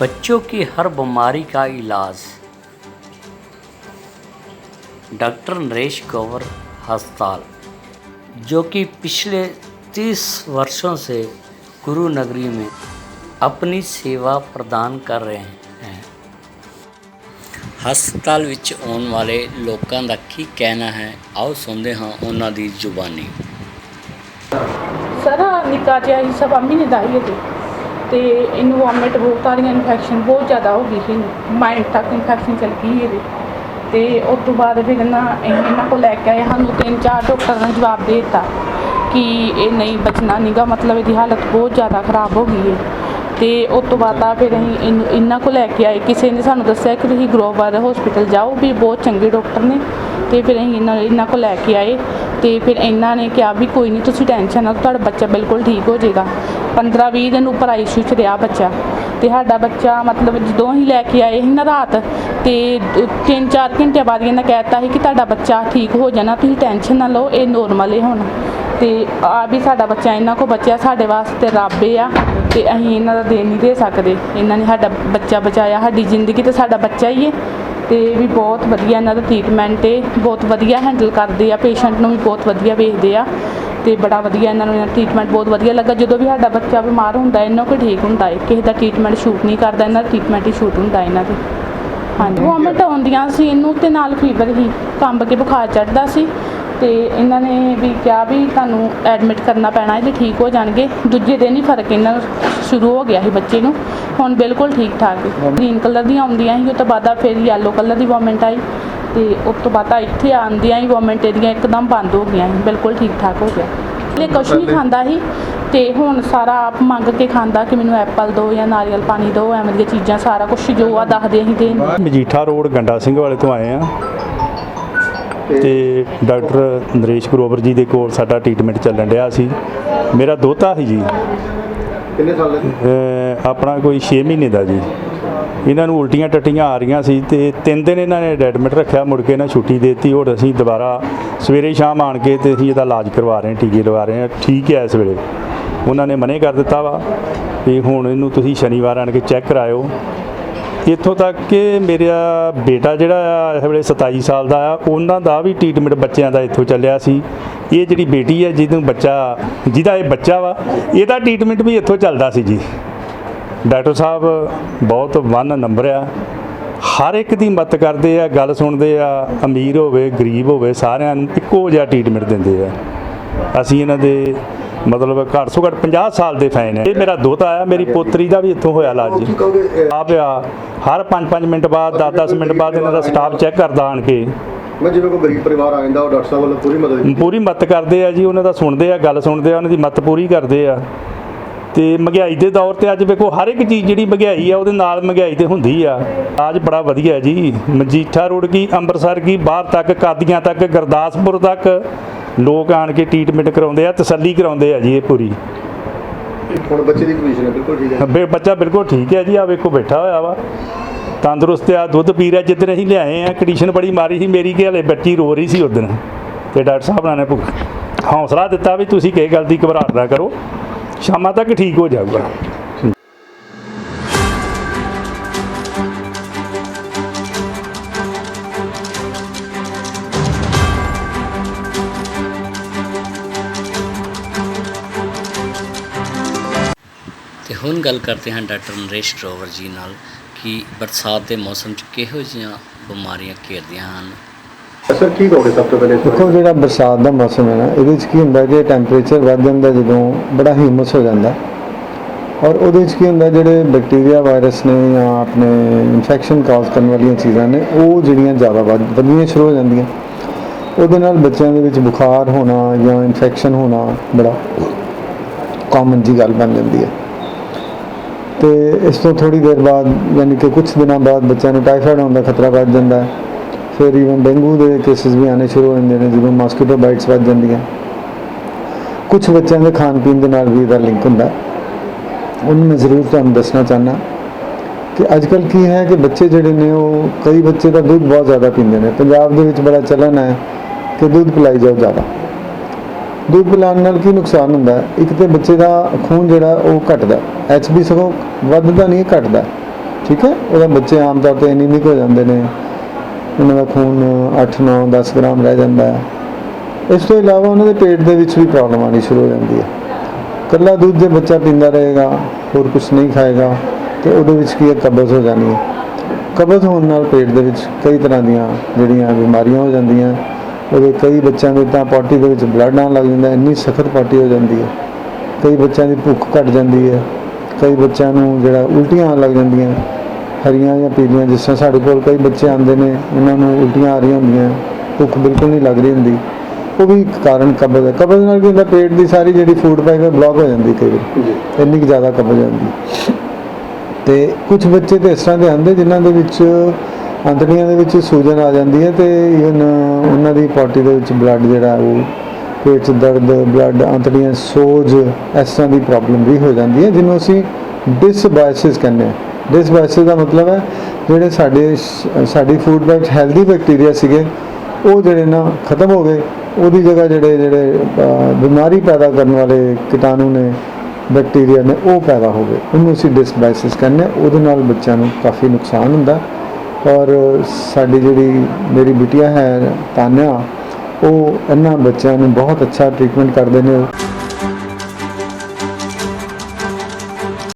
बच्चों की हर बीमारी का इलाज डॉक्टर नरेश गौवर अस्पताल जो कि पिछले 30 वर्षों से गुरु नगरी में अपनी सेवा ਪ੍ਰਦਾਨ ਕਰ ਰਹੇ ਹਨ ਹਸਪਤਾਲ ਵਿੱਚ ਆਉਣ ਵਾਲੇ ਲੋਕਾਂ ਦਾ ਕੀ ਕਹਿਣਾ ਹੈ ਆਓ ਸੁਣਦੇ ਹਾਂ ਉਹਨਾਂ ਦੀ ਜ਼ੁਬਾਨੀ ਸਰ ਆਹ ਨਿੱਕਾ ਜਿਹਾ ਹੀ ਸਵਾ ਮਹੀਨੇ ਦਾ ਹੀ ਅਜੇ ਤੇ ਇਹਨੂੰ ਵੋਮਿਟ ਬਹੁਤ ਸਾਰੀਆਂ ਇਨਫੈਕਸ਼ਨ ਬਹੁਤ ਜ਼ਿਆਦਾ ਹੋ ਗਈ ਸੀ। ਮਾਈਂਡ ਤੱਕ ਇਨਫੈਕਸ਼ਨ ਚੱਲ ਗਈ ਸੀ ਇਹਦੇ। ਤੇ ਉਸ ਤੋਂ ਬਾਅਦ ਫਿਰ ਨਾ ਇਹ- ਇਹਨਾਂ ਕੋਲ ਲੈ ਕੇ ਆਏ। ਸਾਨੂੰ ਤਿੰਨ ਚਾਰ ਡਾਕਟਰ ਨੇ ਜਵਾਬ ਦੇ ਦਿੱਤਾ ਕਿ ਇਹ ਨਹੀਂ ਬਚਣਾ ਨੀਗਾ। ਮਤਲਬ ਇਹਦੀ ਹਾਲਤ ਬਹੁਤ ਜ਼ਿਆਦਾ ਖਰਾਬ ਹੋ ਗਈ ਹੈ। ਤੇ ਉਸ ਤੋਂ ਬਾਅਦ ਆ ਫਿਰ ਅਸੀਂ ਇਹਨਾਂ ਕੋਲ ਲੈ ਕੇ ਆਏ। ਕਿਸੇ ਨੇ ਸਾਨੂੰ ਦੱਸਿਆ ਕਿ ਤੁਸੀਂ ਗਲੋਬਲ ਹਸਪੀਟਲ ਜਾਓ ਵੀ ਬਹੁਤ ਚੰਗੇ ਡਾਕਟਰ ਨੇ। ਤੇ ਫਿਰ ਅਸੀਂ ਇਹਨਾਂ ਇਹਨਾਂ ਕੋਲ ਲੈ ਕੇ ਆਏ। ਤੇ ਫਿਰ ਇਹਨਾਂ ਨੇ ਕਿਹਾ ਵੀ ਕੋਈ ਨਹੀਂ ਤੁਸੀਂ ਟੈਨਸ਼ਨ ਨਾ ਲਓ, ਤੁਹਾਡਾ ਬੱਚਾ ਬਿਲਕੁਲ ਠੀਕ ਹੋ ਜਾਏਗਾ। 15 20 ਦਿਨ ਉੱਪਰ ਆਈਸੀਯੂ 'ਚ ਰਿਹਾ ਬੱਚਾ। ਤੇ ਸਾਡਾ ਬੱਚਾ ਮਤਲਬ ਜਦੋਂ ਹੀ ਲੈ ਕੇ ਆਏ ਸੀ ਨਾ ਰਾਤ ਤੇ 3-4 ਘੰਟੇ ਬਾਅਦ ਇਹਨਾਂ ਕਹਿਤਾ ਸੀ ਕਿ ਤੁਹਾਡਾ ਬੱਚਾ ਠੀਕ ਹੋ ਜਾਣਾ ਤੁਸੀਂ ਟੈਨਸ਼ਨ ਨਾ ਲਓ ਇਹ ਨੋਰਮਲ ਹੈ ਹੁਣ। ਤੇ ਆ ਵੀ ਸਾਡਾ ਬੱਚਾ ਇਹਨਾਂ ਕੋ ਬਚਿਆ ਸਾਡੇ ਵਾਸਤੇ ਰੱਬ ਆ ਤੇ ਅਸੀਂ ਇਹਨਾਂ ਦਾ ਦੇਣ ਨਹੀਂ ਦੇ ਸਕਦੇ। ਇਹਨਾਂ ਨੇ ਸਾਡਾ ਬੱਚਾ ਬਚਾਇਆ ਸਾਡੀ ਜ਼ਿੰਦਗੀ ਤੇ ਸਾਡਾ ਬੱਚਾ ਹੀ ਹੈ ਤੇ ਵੀ ਬਹੁਤ ਵਧੀਆ ਇਹਨਾਂ ਦਾ ਟ੍ਰੀਟਮੈਂਟ ਹੈ ਬਹੁਤ ਵਧੀਆ ਹੈਂਡਲ ਕਰਦੇ ਆ ਪੇਸ਼ੈਂਟ ਨੂੰ ਵੀ ਬਹੁਤ ਵਧੀਆ ਵੇਖਦੇ ਆ ਤੇ ਬੜਾ ਵਧੀਆ ਇਹਨਾਂ ਨੂੰ ਟ੍ਰੀਟਮੈਂਟ ਬਹੁਤ ਵਧੀਆ ਲੱਗਾ। ਜਦੋਂ ਵੀ ਸਾਡਾ ਬੱਚਾ ਬਿਮਾਰ ਹੁੰਦਾ ਇਹਨਾਂ ਕੋ ਠੀਕ ਹੁੰਦਾ ਹੈ ਕਿਸੇ ਦਾ ਟ੍ਰੀਟਮੈਂਟ ਸ਼ੂਟ ਨਹੀਂ ਕਰਦਾ ਇਹਨਾਂ ਦਾ ਟ੍ਰੀਟਮੈਂਟ ਹੀ ਸ਼ੂਟ ਹੁੰਦਾ ਇਹਨਾਂ ਦੇ। ਹਾਂਜੀ। ਵੋਮਿਟ ਆਉਂਦੀਆਂ ਸੀ ਇਹਨੂੰ ਤੇ ਨਾਲ ਫੀਵਰ ਹੀ ਕੰਬ ਕੇ ਬੁਖਾਰ ਚੜਦਾ ਸੀ। ਤੇ ਇਹਨਾਂ ਨੇ ਵੀ ਕਿਹਾ ਵੀ ਤੁਹਾਨੂੰ ਐਡਮਿਟ ਕਰਨਾ ਪੈਣਾ ਹੈ, ਜੇ ਠੀਕ ਹੋ ਜਾਣਗੇ। ਦੂਜੇ ਦਿਨ ਹੀ ਫ਼ਰਕ ਇਹਨਾਂ ਨੂੰ ਸ਼ੁਰੂ ਹੋ ਗਿਆ ਸੀ ਬੱਚੇ ਨੂੰ। ਹੁਣ ਬਿਲਕੁਲ ਠੀਕ ਠਾਕ ਹੈ। ਗ੍ਰੀਨ ਕਲਰ ਦੀਆਂ ਆਉਂਦੀਆਂ ਸੀ, ਉਹ ਤੋਂ ਬਾਅਦ ਫਿਰ ਯੈਲੋ ਕਲਰ ਦੀ ਵੋਮੈਂਟ ਆਈ ਤੇ ਉਸ ਤੋਂ ਬਾਅਦ ਆ ਇੱਥੇ ਆਉਂਦੀਆਂ ਹੀ ਵੋਮੈਂਟ ਇਹਦੀਆਂ ਇੱਕਦਮ ਬੰਦ ਹੋ ਗਈਆਂ ਸੀ। ਬਿਲਕੁਲ ਠੀਕ ਠਾਕ ਹੋ ਗਿਆ। ਇਹ ਕੁਛ ਨਹੀਂ ਖਾਂਦਾ ਸੀ ਤੇ ਹੁਣ ਸਾਰਾ ਆਪ ਮੰਗ ਕੇ ਖਾਂਦਾ ਕਿ ਮੈਨੂੰ ਐਪਲ ਦਿਓ ਜਾਂ ਨਾਰੀਅਲ ਪਾਣੀ ਦਿਓ ਐਵੇਂ ਦੀਆਂ ਚੀਜ਼ਾਂ ਸਾਰਾ ਕੁਝ ਜੋ ਆ ਦੱਸਦੇ ਅਸੀਂ ਦੇਣ ਮਜੀਠਾ ਰੋਡ, ਗੰਡਾ ਸਿੰਘ ਵਾਲੇ ਤੋਂ ਆਏ ਆ। ਤੇ ਡਾਕਟਰ ਨਰੇਸ਼ ਗਰੋਵਰ ਜੀ ਦੇ ਕੋਲ ਸਾਡਾ ਟ੍ਰੀਟਮੈਂਟ ਚੱਲਣ ਡਿਆ ਸੀ। ਮੇਰਾ ਦੋਤਾ ਸੀ ਜੀ। ਕਿੰਨੇ ਸਾਲ ਦੇ ਆਪਣਾ ਕੋਈ 6 ਮਹੀਨੇ ਦਾ ਜੀ। ਇਹਨਾਂ ਨੂੰ ਉਲਟੀਆਂ ਟੱਟੀਆਂ ਆ ਰਹੀਆਂ ਸੀ ਤੇ ਤਿੰਨ ਦਿਨ ਇਹਨਾਂ ਨੇ ਐਡਮਿਟ ਰੱਖਿਆ ਮੁੜ ਕੇ ਇਹਨਾਂ ਛੁੱਟੀ ਦਿੱਤੀ। ਹੋਰ ਅਸੀਂ ਦੁਬਾਰਾ ਸਵੇਰੇ ਸ਼ਾਮ ਆਣ ਕੇ ਤੇ ਅਸੀਂ ਇਹਦਾ ਇਲਾਜ ਕਰਵਾ ਰਹੇ ਹਾਂ ਟੀਕੇ ਲਵਾ ਰਹੇ ਹਾਂ। ਠੀਕ ਹੈ ਇਸ ਵੇਲੇ। ਉਹਨਾਂ ਨੇ ਮਨੇ ਕਰ ਦਿੱਤਾ ਵਾ। ਵੀ ਹੁਣ ਇਹਨੂੰ ਤੁਸੀਂ ਸ਼ਨੀਵਾਰ ਆਣ ਕੇ ਚੈੱਕ ਕਰਾਇਓ। ਇੱਥੋਂ ਤੱਕ ਕਿ ਮੇਰਾ ਬੇਟਾ ਜਿਹੜਾ ਆ, ਇਸ ਵੇਲੇ 27 ਸਾਲ ਦਾ ਆ, ਉਹਨਾਂ ਦਾ ਵੀ ਟ੍ਰੀਟਮੈਂਟ ਬੱਚਿਆਂ ਦਾ ਇੱਥੋਂ ਚੱਲਿਆ ਸੀ। ਇਹ ਜਿਹੜੀ ਬੇਟੀ ਹੈ, ਜਿਹਨੂੰ ਬੱਚਾ, ਜਿਹਦਾ ਇਹ ਬੱਚਾ ਵਾ, ਇਹਦਾ ਟ੍ਰੀਟਮੈਂਟ ਵੀ ਇੱਥੋਂ ਚੱਲਦਾ ਸੀ ਜੀ। ਡਾਕਟਰ ਸਾਹਿਬ, ਬਹੁਤ ਵਨ ਨੰਬਰ ਆ। ਹਰ ਇੱਕ ਦੀ ਮਦਦ ਕਰਦੇ ਆ, ਗੱਲ ਸੁਣਦੇ ਆ, ਅਮੀਰ ਹੋਵੇ, ਗਰੀਬ ਹੋਵੇ, ਸਾਰਿਆਂ ਨੂੰ ਇੱਕੋ ਜਿਹਾ ਟ੍ਰੀਟਮੈਂਟ ਦਿੰਦੇ ਆ। ਅਸੀਂ ਇਹਨਾਂ ਦੇ ਮਤਲਬ ਘੱਟ ਤੋਂ ਘੱਟ 50 ਸਾਲ ਦੇ ਫੈਨ ਆ ਇਹ ਮੇਰਾ ਦੋਤਾ ਆ ਮੇਰੀ ਪੋਤਰੀ ਦਾ ਵੀ ਇੱਥੋਂ ਹੋਇਆ ਇਲਾਜ। ਜੀ ਆ ਹਰ 5-5 ਮਿੰਟ ਬਾਅਦ 10-10 ਮਿੰਟ ਬਾਅਦ ਇਹਨਾਂ ਦਾ ਸਟਾਫ ਚੈੱਕ ਕਰਦਾ ਆਣ ਕੇ। ਮੈਂ ਜਿਵੇਂ ਕੋਈ ਗਰੀਬ ਪਰਿਵਾਰ ਆ ਜਾਂਦਾ ਉਹ ਡਾਕਟਰ ਸਾਹਿਬ ਵੱਲੋਂ ਪੂਰੀ ਮਦਦ ਪੂਰੀ ਮਦਦ ਕਰਦੇ ਆ ਜੀ ਉਹਨਾਂ ਦਾ ਸੁਣਦੇ ਆ ਗੱਲ ਸੁਣਦੇ ਆ ਉਹਨਾਂ ਦੀ ਮਦਦ ਪੂਰੀ ਕਰਦੇ ਆ। ਤੇ ਮਹਿੰਗਾਈ ਦੇ ਦੌਰ ਤੇ ਅੱਜ ਵੇਖੋ ਹਰ ਇੱਕ ਚੀਜ਼ ਜਿਹੜੀ ਮਹਿੰਗਾਈ ਆ ਉਹਦੇ ਨਾਲ ਮਹਿੰਗਾਈ ਤੇ ਹੁੰਦੀ ਆ। ਆਜ ਬੜਾ ਵਧੀਆ ਹੈ ਜੀ। ਮਜੀਠਾ ਰੋਡ ਕੀ ਅੰਮ੍ਰਿਤਸਰ ਕੀ ਬਾਹਰ ਤੱਕ ਕਾਦੀਆਂ ਤੱਕ ਗੁਰਦਾਸਪੁਰ ਤੱਕ ਲੋਕ ਆਣ ਕੇ ਟ੍ਰੀਟਮੈਂਟ ਕਰਾਉਂਦੇ ਆ ਤਸੱਲੀ ਕਰਾਉਂਦੇ ਆ ਜੀ ਇਹ ਪੂਰੀ। ਹੁਣ ਬੱਚੇ ਦੀ ਕੰਡੀਸ਼ਨ ਹੈ ਬਿਲਕੁਲ ਠੀਕ ਹੈ। ਬੇ ਬੱਚਾ ਬਿਲਕੁਲ ਠੀਕ ਹੈ ਜੀ ਆ ਵੇਖੋ ਬੈਠਾ ਹੋਇਆ ਵਾ। ਤੰਦਰੁਸਤ ਆ ਦੁੱਧ ਪੀ ਰਿਹਾ ਜਿੱਦਣ ਅਸੀਂ ਲਿਆਏ ਆ ਕੰਡੀਸ਼ਨ ਬੜੀ ਮਾਰੀ ਸੀ ਮੇਰੀ ਕਿ ਹਲੇ ਬੱਚੀ ਰੋ ਰਹੀ ਸੀ ਉਦੋਂ। ਤੇ ਡਾਕਟਰ ਸਾਹਿਬ ਨੇ ਭੁ- ਹੌਸਲਾ ਦਿੱਤਾ ਵੀ ਤੁਸੀਂ ਕਿਸੇ ਗੱਲ ਦੀ ਘਬਰਾਹਟ ਨਾ ਕਰੋ ਸ਼ਾਮਾਂ ਤੱਕ ਠੀਕ ਹੋ ਜਾਊਗਾ। ਹੁਣ ਗੱਲ ਕਰਦੇ ਹਾਂ ਡਾਕਟਰ ਨਰੇਸ਼ ਗਰੋਵਰ ਜੀ ਨਾਲ ਕਿ ਬਰਸਾਤ ਦੇ ਮੌਸਮ 'ਚ ਕਿਹੋ ਜਿਹੀਆਂ ਬਿਮਾਰੀਆਂ ਘੇਰਦੀਆਂ ਹਨ? ਸਰ ਕੀ ਕਹੋਗੇ ਸਭ ਤੋਂ ਪਹਿਲੇ? ਦੇਖੋ ਜਿਹੜਾ ਬਰਸਾਤ ਦਾ ਮੌਸਮ ਹੈ ਨਾ ਇਹਦੇ ਵਿੱਚ ਕੀ ਹੁੰਦਾ ਕਿ ਟੈਂਪਰੇਚਰ ਵੱਧ ਜਾਂਦਾ ਜਦੋਂ ਬੜਾ ਹਿਊਮਸ ਹੋ ਜਾਂਦਾ ਔਰ ਉਹਦੇ ਵਿੱਚ ਕੀ ਹੁੰਦਾ ਜਿਹੜੇ ਬੈਕਟੀਰੀਆ ਵਾਇਰਸ ਨੇ ਜਾਂ ਆਪਣੇ ਇਨਫੈਕਸ਼ਨ ਕਾਜ਼ ਕਰਨ ਵਾਲੀਆਂ ਚੀਜ਼ਾਂ ਨੇ ਉਹ ਜਿਹੜੀਆਂ ਜ਼ਿਆਦਾ ਵੱਧ ਵਧਣੀਆਂ ਸ਼ੁਰੂ ਹੋ ਜਾਂਦੀਆਂ। ਉਹਦੇ ਨਾਲ ਬੱਚਿਆਂ ਦੇ ਵਿੱਚ ਬੁਖਾਰ ਹੋਣਾ ਜਾਂ ਇਨਫੈਕਸ਼ਨ ਹੋਣਾ ਬੜਾ ਕਾਮਨ ਜੀ ਗੱਲ ਬਣ ਜਾਂਦੀ ਹੈ। ਤੇ ਇਸ ਤੋਂ ਥੋੜੀ ਦੇਰ ਬਾਅਦ ਯਾਨੀ ਕਿ ਕੁਝ ਦਿਨਾਂ ਬਾਅਦ ਬੱਚਿਆਂ ਨੂੰ ਟਾਈਫਾਇਡ ਹੋਣ ਦਾ ਖਤਰਾ ਵੱਧ ਜਾਂਦਾ ਹੈ। ਫਿਰ ਇਵਨ ਡੇਂਗੂ ਦੇ ਕੇਸਿਸ ਵੀ ਆਨੇ ਸ਼ੁਰੂ ਹੋ ਜਾਂਦੇ ਨੇ ਜਦੋਂ ਮਸਕੀਟੋ ਬਾਈਟਸ ਵੱਧ ਜਾਂਦੀਆਂ ਕੁਝ ਬੱਚਿਆਂ ਦੇ ਖਾਣ ਪੀਣ ਦੇ ਨਾਲ ਵੀ ਇਹਦਾ ਲਿੰਕ ਹੁੰਦਾ ਉਹਨੂੰ ਮੈਂ ਜ਼ਰੂਰ ਤੁਹਾਨੂੰ ਦੱਸਣਾ ਚਾਹਨਾ ਕਿ ਅੱਜ ਕੱਲ੍ਹ ਕੀ ਹੈ ਕਿ ਬੱਚੇ ਜਿਹੜੇ ਨੇ ਉਹ ਕਈ ਬੱਚੇ ਦਾ ਦੁੱਧ ਬਹੁਤ ਜ਼ਿਆਦਾ ਪੀਂਦੇ ਨੇ। ਪੰਜਾਬ ਦੇ ਵਿੱਚ ਬੜਾ ਚੱਲਣ ਹੈ ਕਿ ਦੁੱਧ ਪਿਲਾਈ ਜਾਓ ਜ਼ਿਆਦਾ। ਦੁੱਧ ਪਿਲਾਉਣ ਨਾਲ ਕੀ ਨੁਕਸਾਨ ਹੁੰਦਾ? ਹੈ ਇੱਕ ਤੇ ਬੱਚੇ ਦਾ ਖੂਨ ਜਿਹੜਾ, ਉਹ ਘਟਦਾ। ਐਚਬੀ ਸਗੋਂ ਵੱਧਦਾ ਨਹੀਂ, ਘਟਦਾ। ਠੀਕ ਹੈ? ਉਹਦਾ ਬੱਚੇ ਆਮ ਤੌਰ ਤੇ ਐਨੀਮਿਕ ਹੋ ਜਾਂਦੇ ਨੇ। ਉਹਨਾਂ ਦਾ ਖੂਨ 8 9 10 ਗ੍ਰਾਮ ਰਹਿ ਜਾਂਦਾ ਹੈ। ਇਸ ਤੋਂ ਇਲਾਵਾ ਉਹਨਾਂ ਦੇ ਪੇਟ ਦੇ ਵਿੱਚ ਵੀ ਪ੍ਰੋਬਲਮ ਆਣੀ ਸ਼ੁਰੂ ਹੋ ਜਾਂਦੀ ਹੈ। ਕੱਲਾ ਦੁੱਧ ਜੇ ਬੱਚਾ ਪੀਂਦਾ ਰਹੇਗਾ, ਹੋਰ ਕੁਝ ਨਹੀਂ ਖਾਏਗਾ, ਤੇ ਉਹਦੇ ਵਿੱਚ ਕੀ ਹੈ? ਕਬਜ਼ ਹੋ ਜਾਣੀ ਹੈ। ਕਬਜ਼ ਹੋਣ ਨਾਲ ਪੇਟ ਦੇ ਵਿੱਚ ਕਈ ਤਰ੍ਹਾਂ ਦੀਆਂ ਜਿਹੜੀਆਂ ਬਿਮਾਰੀਆਂ ਹੋ ਜਾਂਦੀਆਂ। ਉਹਦੇ ਕਈ ਬੱਚਿਆਂ ਦੇ ਤਾਂ ਪੋਟੀ ਦੇ ਵਿੱਚ ਬਲੱਡ ਆਉਣ ਲੱਗ ਜਾਂਦਾ ਇੰਨੀ ਸਖਤ ਪੋਟੀ ਹੋ ਜਾਂਦੀ ਹੈ। ਕਈ ਬੱਚਿਆਂ ਦੀ ਭੁੱਖ ਘਟ ਜਾਂਦੀ ਹੈ। ਕਈ ਬੱਚਿਆਂ ਨੂੰ ਜਿਹੜਾ ਉਲਟੀਆਂ ਆਉਣ ਲੱਗ ਜਾਂਦੀਆਂ। ਹਰੀਆਂ ਜਾਂ ਪੀਲੀਆਂ ਜਿਸ ਤਰ੍ਹਾਂ ਸਾਡੇ ਕੋਲ ਕਈ ਬੱਚੇ ਆਉਂਦੇ ਨੇ ਉਹਨਾਂ ਨੂੰ ਉਲਟੀਆਂ ਆ ਰਹੀਆਂ ਹੁੰਦੀਆਂ। ਭੁੱਖ ਬਿਲਕੁਲ ਨਹੀਂ ਲੱਗ ਰਹੀ ਹੁੰਦੀ। ਉਹ ਵੀ ਇੱਕ ਕਾਰਨ ਕਬਜ਼ ਹੈ। ਕਬਜ਼ ਨਾਲ ਕੀ ਹੁੰਦਾ ਪੇਟ ਦੀ ਸਾਰੀ ਜਿਹੜੀ ਫੂਡ ਪਾਈਪ ਬਲੌਕ ਹੋ ਜਾਂਦੀ ਕਈ ਵਾਰ। ਇੰਨੀ ਕੁ ਜ਼ਿਆਦਾ ਕਬਜ਼ ਹੋ ਜਾਂਦੀ ਤੇ ਕੁਝ ਬੱਚੇ ਤੇ ਇਸ ਤਰ੍ਹਾਂ ਦੇ ਆਉਂਦੇ ਜਿਨ੍ਹਾਂ ਦੇ ਵਿੱਚ ਅੰਤੜੀਆਂ ਦੇ ਵਿੱਚ ਸੂਜਨ ਆ ਜਾਂਦੀ ਹੈ ਤੇ ਇਵਨ ਉਹਨਾਂ ਦੀ ਪੋਟੀ ਦੇ ਵਿੱਚ ਬਲੱਡ ਜਿਹੜਾ ਉਹ ਪੇਟ 'ਚ ਦਰਦ ਬਲੱਡ ਅੰਤੜੀਆਂ ਸੋਜ, ਇਸ ਤਰ੍ਹਾਂ ਦੀ ਪ੍ਰੋਬਲਮ ਵੀ ਹੋ ਜਾਂਦੀ ਹੈ, ਜਿਹਨੂੰ ਅਸੀਂ ਡਿਸਬਾਇਸਿਸ ਕਹਿੰਦੇ ਹਾਂ। ਡਿਸਬਾਇਸਿਸ ਦਾ ਮਤਲਬ ਹੈ ਜਿਹੜੇ ਸਾਡੇ ਸਾਡੀ ਫੂਡ ਵਿੱਚ ਹੈਲਦੀ ਬੈਕਟੀਰੀਆ ਸੀਗੇ, ਉਹ ਜਿਹੜੇ ਨਾ ਖਤਮ ਹੋ ਗਏ, ਉਹਦੀ ਜਗ੍ਹਾ ਜਿਹੜੇ ਜਿਹੜੇ ਬਿਮਾਰੀ ਪੈਦਾ ਕਰਨ ਵਾਲੇ ਕੀਟਾਣੂ ਨੇ ਬੈਕਟੀਰੀਆ ਨੇ, ਉਹ ਪੈਦਾ ਹੋ ਗਏ। ਉਹਨੂੰ ਅਸੀਂ ਡਿਸਬਾਇਸਿਸ ਕਹਿੰਦੇ ਹਾਂ, ਉਹਦੇ ਨਾਲ ਬੱਚਿਆਂ ਨੂੰ ਕਾਫੀ ਨੁਕਸਾਨ ਹੁੰਦਾ। ਔਰ ਸਾਡੀ ਜਿਹੜੀ ਮੇਰੀ ਬਿਟੀਆ ਹੈ ਤਾਨਿਆ, ਉਹ ਇਹਨਾਂ ਬੱਚਿਆਂ ਨੂੰ ਬਹੁਤ ਅੱਛਾ ਟ੍ਰੀਟਮੈਂਟ ਕਰਦੇ ਨੇ।